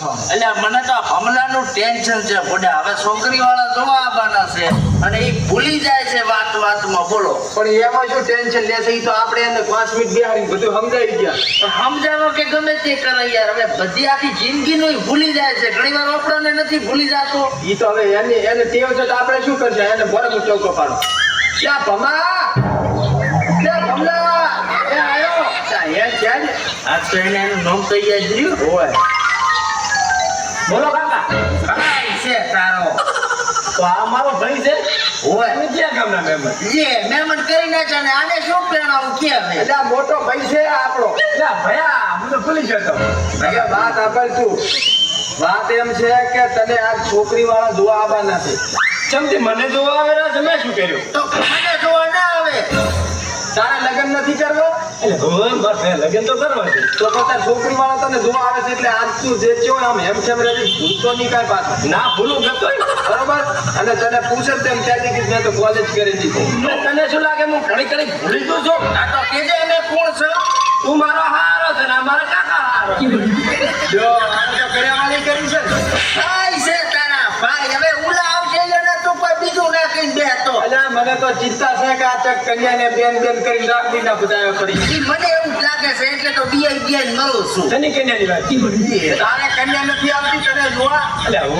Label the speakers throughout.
Speaker 1: એટલે મને તો હમણાંનું ભમલાનું ટેન્શન છે બોડા હવે છોકરી વાળા જોવા આવવાના છે અને એ ભૂલી જાય છે વાત વાતમાં. બોલો.
Speaker 2: પણ એમાં શું ટેન્શન લેશે એ તો આપણે એને પાંચ મિનિટ બિહારી બધું સમજાવી ગયા.
Speaker 1: પણ સમજાવો કે ગમે તે કરે યાર. હવે બધી આખી જિંદગીનું ભૂલી જાય છે. ઘણી વાર આપણને નથી ભૂલી જતો.
Speaker 2: એ તો હવે એને એને ટેવ છે તો આપણે શું કરશે? એને બરાબર ચોખ્ખો પાડો. ક્યાં ભમા. ક્યાં ભમલા એ આવ્યો
Speaker 1: આજ તો એને એનું નામ તો યાદ રહ્યું.
Speaker 2: હોય. બોલો કાકા.
Speaker 1: ભાઈ છે તારો?
Speaker 2: તો આ મારો ભાઈ છે?
Speaker 1: હોય.
Speaker 2: તમે ક્યાં ગામના મહેમાન
Speaker 1: એ મહેમાન કરી નાખે અને આને શું પહેરાવું કે હવે?
Speaker 2: એટલે આ મોટો ભાઈ છે આપણો. એટલે ભયા હું તો ભૂલી જતો તો. ભયા વાત આપલ તું. વાત એમ છે કે તને આ છોકરી વાળા જોવા આવવાના છે. ચમથી મને જોવા આવેલા છે મેં શું કર્યું?
Speaker 1: તો મને જોવા ના આવે.
Speaker 2: તારા લગ્ન નથી કરવા? લગ્ન તો કરવા છે. તો પોતા છોકરી વાળા તને જોવા આવે છે એટલે આજ તું જે છો આમ હેમ છેમ રહી ભૂલતો નહીં કાંઈ પાછા. ના ભૂલું નતો. બરોબર? અને તને પૂછે તેમ ત્યાંથી કીધું મેં તો કોલેજ કરી દીધી. તને શું લાગે? હું ઘણી ઘણી ભૂલી દઉં છું
Speaker 1: આ તો કેજે એને કોણ છે?
Speaker 2: તું મારો હારો છે ને મારા કાકા હારો જો આ તો કર્યાવાળી કરી છે. મને તો ચિંતા છે કે આ ચક કન્યાને બેન બેન કરી રાખી ના બધાએ
Speaker 1: કરી મને એવું લાગે છે એટલે તો બીઆઈ બીઆઈ મરો છું.
Speaker 2: શની કન્યાની વાત? તારે કન્યા નથી આવતી તને જોવા? એટલે હું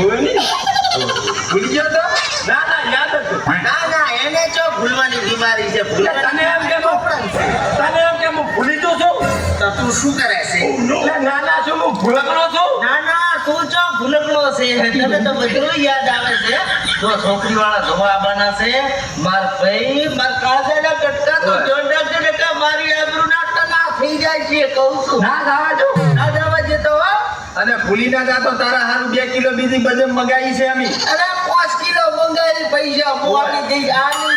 Speaker 2: ભૂલી ગયો તો? ના ના યાદ હતું.
Speaker 1: ના ના એને જો ભૂલવાની બીમારી છે ભૂલે
Speaker 2: તને એમ કે હું? તને એમ કે ભૂલી તો છું?
Speaker 1: તો તું શું કરે છે?
Speaker 2: ના. ના છું હું ભૂલકણો છું?
Speaker 1: ના ના તું જો ભૂલકડો છે? તને તો બધું યાદ આવે છે જો છોકરી વાળા આવવાના છે. માર ભાઈ માર કાળજાના કટકા તો જોડા ને કે મારી આબરૂના ટના થઈ જાય છે કહું છું.
Speaker 2: ના જવા જો
Speaker 1: ના જવા જતો હો.
Speaker 2: અને ભૂલી ના જાતો તારા હારું બે કિલો બીજી બધે મગાઈ છે અમે
Speaker 1: અરે પાંચ કિલો મંગાવી પૈસા મોડી દઈ આની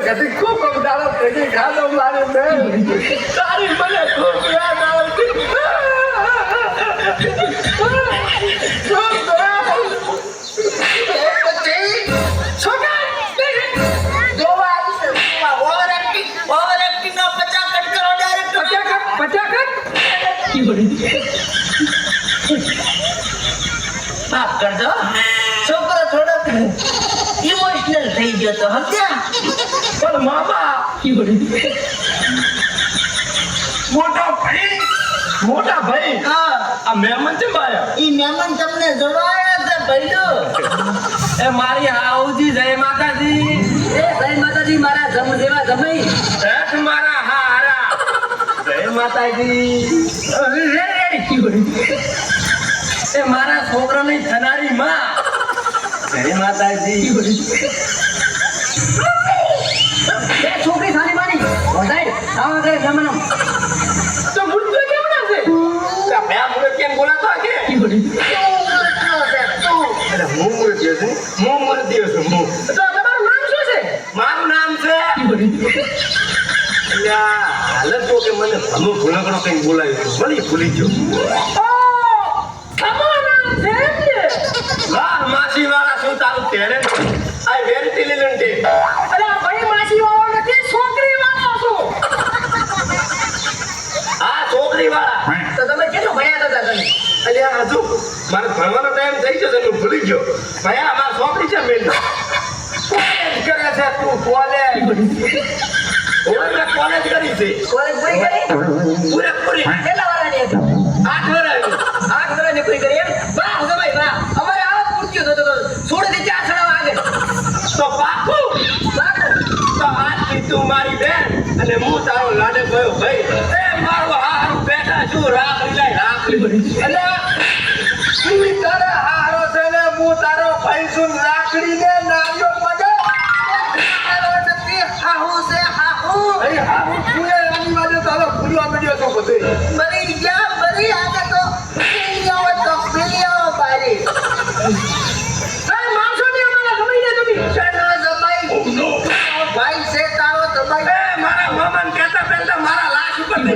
Speaker 2: ઘડી ખૂબ દાડો ભેગી ખાધો મારી બેન તારી મને ખૂબ યાદ આવતી.
Speaker 1: માફ કરજો. છોકરો થોડોક ઇમોશનલ થઈ ગયો તો સમજ્યા
Speaker 2: પણ મામા. મોટો ભાઈ મોટા ભાઈ.
Speaker 1: હા.
Speaker 2: આ મહેમાન છે માયા?
Speaker 1: ઈ મહેમાન તમને જોવાયા છે ભાઈડો
Speaker 2: એ મારી હાઉજી જય માતાજી.
Speaker 1: એ જય માતાજી મારા જમ જેવા જમઈ.
Speaker 2: હેઠ મારા હારા. જય માતાજી. એ મારા છોકરાની થનારી માં. જય માતાજી.
Speaker 1: એ છોકરી સારી મારી વધાઈ આવા કરે જમણમ
Speaker 2: તો કેમ ના છે? તો મેં મુર્દો કેમ બોલાતો કે? અરે હું મુર્દો છું હું છું તો તમારું નામ શું છે? મારું નામ છે? હાલત તો કે મને ભલો ભૂલકડો કઈ બોલાવ્યો છું. મને ભૂલી ગયો. વાહ માસી વાળા શું તારું તેરે આ વેરતી લીલંટી આ છોકરી વાળા
Speaker 1: તો તમે કેટલું ભણ્યા હતા તમે
Speaker 2: અલ્યા હજુ મારે ભણવાનો ટાઈમ થઈ ગયો છે હું ભૂલી ગયો. ભાઈ અમાર સોંપડી છે મેલ? કોલેજ કરે છે તું કોલેજ. ઓય કોલેજ કરી છે.
Speaker 1: કોલેજ પૂરી કરી?
Speaker 2: પૂરેપૂરી
Speaker 1: કેટલા વાળાની હતી?
Speaker 2: આઠ વર્ષ
Speaker 1: આઠ વર્ષની પૂરી કરી એમ? વાહ જમાઈ વાહ. અમારે આવા જ પૂરતું થતું હતું સોળથી ચાર સડાવા આગળ
Speaker 2: તો પાકું. તો આજથી તું મારી બેન અને હું તારો લાડે ગયો ભાઈ. એ મારો હારું બેટા છું રાખડી લાય રાખ એટલે તું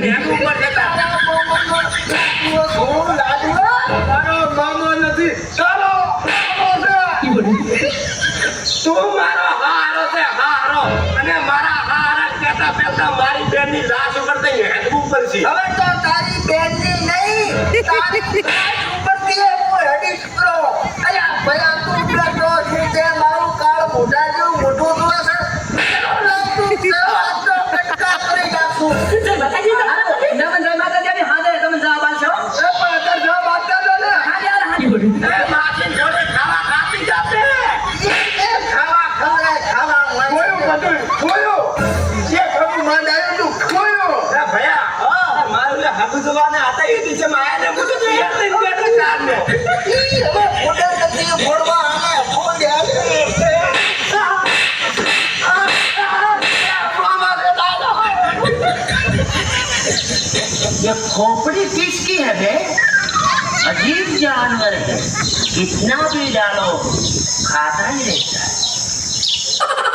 Speaker 2: એનું ઉપર મારો મામો નથી ચાલો તું મારો હારો છે. હારો અને મારા હારા કહેતા પહેલા મારી બેનની લાશ ઉપર તે
Speaker 1: હવે તો તારી બેનની નહીં તારી ઉપર તે હેડી કરો
Speaker 2: અયા ભયા
Speaker 1: આવ્યો खोपड़ी किसकी है बे अजीब जानवर है कितना भी डालो खाता ही रहता है